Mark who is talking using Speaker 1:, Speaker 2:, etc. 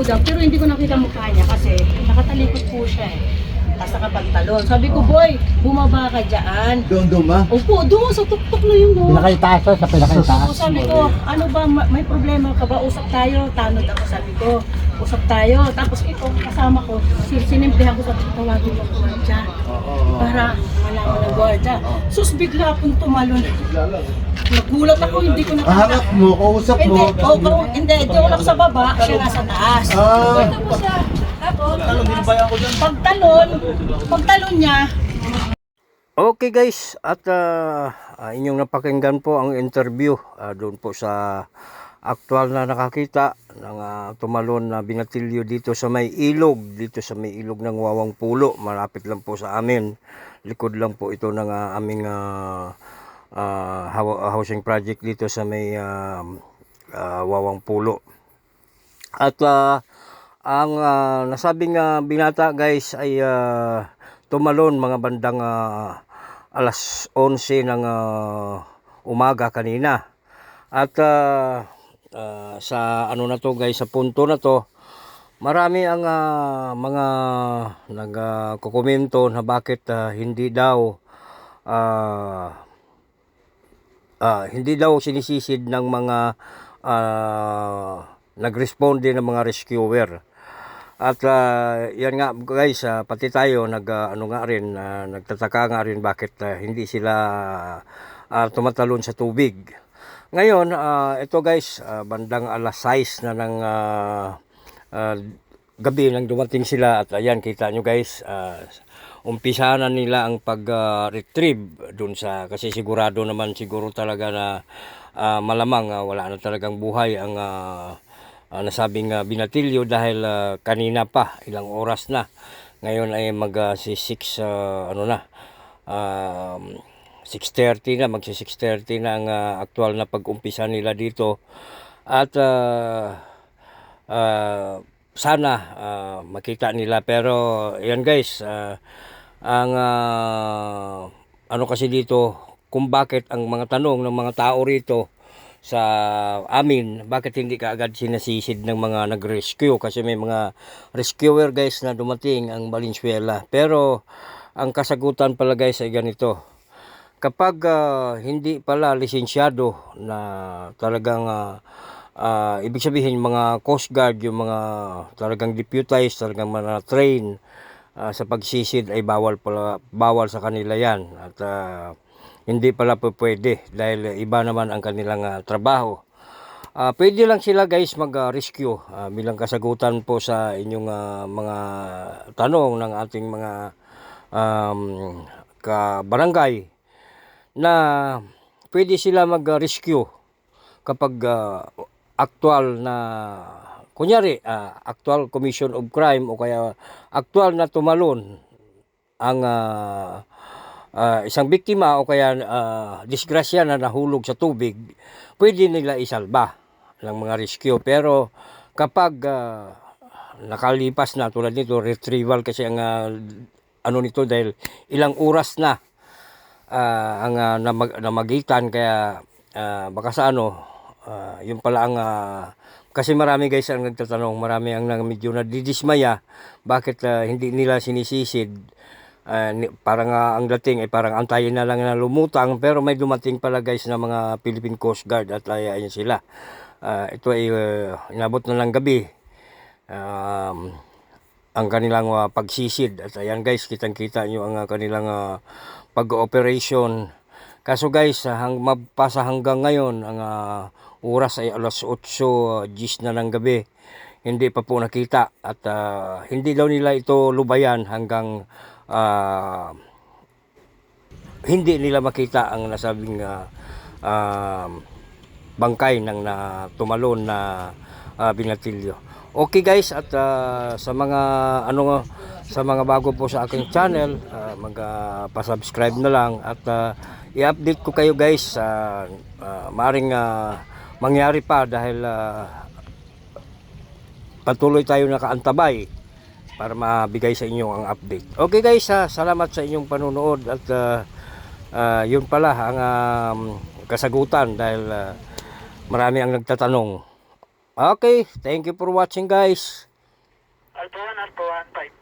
Speaker 1: daw, pero hindi ko nakita mukha niya kasi nakatalikod po siya eh. Tapos nakapantalon. Sabi ko, boy, bumaba ka dyan.
Speaker 2: Doon duma.
Speaker 1: Opo, doon sa tuktok na yung doon.
Speaker 3: Pinakaitaas sa pinakaitaas.
Speaker 1: So, sabi ko, ano ba, ma- may problema ka ba? Usap tayo. Tanod ako, sabi ko. Usap tayo. Tapos ito, kasama ko, sin- sinimplihan ko sa tawagin ko dyan. Para malaman ng gwardiya. Sus, bigla akong tumalon. Nagulat ako, hindi ko nakita.
Speaker 2: Kaharap mo, kausap
Speaker 1: Hindi,
Speaker 2: mo.
Speaker 1: oh, oh, hindi, di ako lang sa baba, siya nasa taas.
Speaker 2: Ah.
Speaker 1: Tapos siya, tapos, pagtalon, pagtalon niya,
Speaker 3: Okay guys, at ah, ah, inyong napakinggan po ang interview ah, doon po sa aktual na nakakita ng ah, tumalon na binatilyo dito sa may ilog, dito sa may ilog ng Wawang Pulo, malapit lang po sa amin. Likod lang po ito ng ah, aming ah, hou- housing project dito sa may ah, ah, Wawang Pulo. At ah, ang ah, nasabing ah, binata guys ay ah, tumalon mga bandang ah, alas 11 ng ah, umaga kanina. At ah, ah, sa ano na to guys, sa punto na to, marami ang ah, mga nagkukomento na bakit ah, hindi daw ah, ah, hindi daw sinisisid ng mga ah, nagresponde ng mga rescuer. At ah, yan nga guys, ah, pati tayo nag ah, ano nga rin ah, nagtataka nga rin bakit ah, hindi sila ah, tumatalon sa tubig. Ngayon, ah, ito guys, ah, bandang alas 6 na ng ah, ah, gabi nang dumating sila at ayan kita nyo guys, ah, umpisa na nila ang pag-retrieve dun sa kasi sigurado naman siguro talaga na ah, malamang ah, wala na talagang buhay ang ah, ah, nasabing ah, binatilyo dahil ah, kanina pa ilang oras na. Ngayon ay mag ah, si 6 ah, ano na um, 6.30 na magsi 6.30 na ang ah, aktual na pag-umpisa nila dito. At ah, ah, sana ah, makita nila. Pero yan guys ah, ang ah, ano kasi dito kung bakit ang mga tanong ng mga tao rito sa amin bakit hindi ka agad sinasisid ng mga nag-rescue? Kasi may mga rescuer guys na dumating ang Valenzuela. Pero ang kasagutan pala guys ay ganito kapag ah, hindi pala lisensyado na talagang ah, ah, ibig sabihin mga coast guard yung mga talagang deputized talagang mga train ah, sa pagsisid ay bawal pala bawal sa kanila yan. At ah, hindi pala po pwede dahil iba naman ang kanilang ah, trabaho. Ah, pwede lang sila guys mag-rescue. Ah, bilang kasagutan po sa inyong ah, mga tanong ng ating mga um, ka-barangay na pwede sila mag-rescue kapag ah, actual na kunyari ah, actual commission of crime o kaya actual na tumalon ang ah, ah, isang biktima o kaya ah, disgrasya na nahulog sa tubig pwede nila isalba ng mga rescue. Pero kapag ah, nakalipas na tulad nito retrieval kasi ang ah, ano nito dahil ilang oras na ah, ang ah, namag- namagitan kaya ah, baka sa ano ah, yun pala ang ah, kasi marami guys ang nagtatanong marami ang nang medyo nadidismaya bakit ah, hindi nila sinisisid. Ni- parang ah, ang dating ay parang antayin na lang na lumutang pero may dumating pala guys na mga Philippine Coast Guard at ayayin sila. Ah, ito ay ah, inabot na lang gabi. Um, ang kanilang ah, pagsisid. At ayan guys kitang kita nyo ang ah, kanilang ah, pag-operation kaso guys hang, mapasa hanggang ngayon ang ah, oras ay alas 8 ah, 10 na ng gabi. Hindi pa po nakita. At ah, hindi daw nila ito lubayan hanggang ah, hindi nila makita ang nasabing ah, ah, bangkay ng na tumalon na ah, binatilyo. Okay guys at ah, sa mga ano sa mga bago po sa aking channel, mag ah, pa-subscribe na lang at ah, i-update ko kayo guys sa uh, maring ah, mangyari pa dahil ah, patuloy tayo nakaantabay para mabigay sa inyo ang update. Okay guys, ah, salamat sa inyong panonood at ah, ah, yun pala ang um, kasagutan dahil ah, marami ang nagtatanong. Okay, thank you for watching guys.
Speaker 4: Alpha 1, Alpha 1, 5.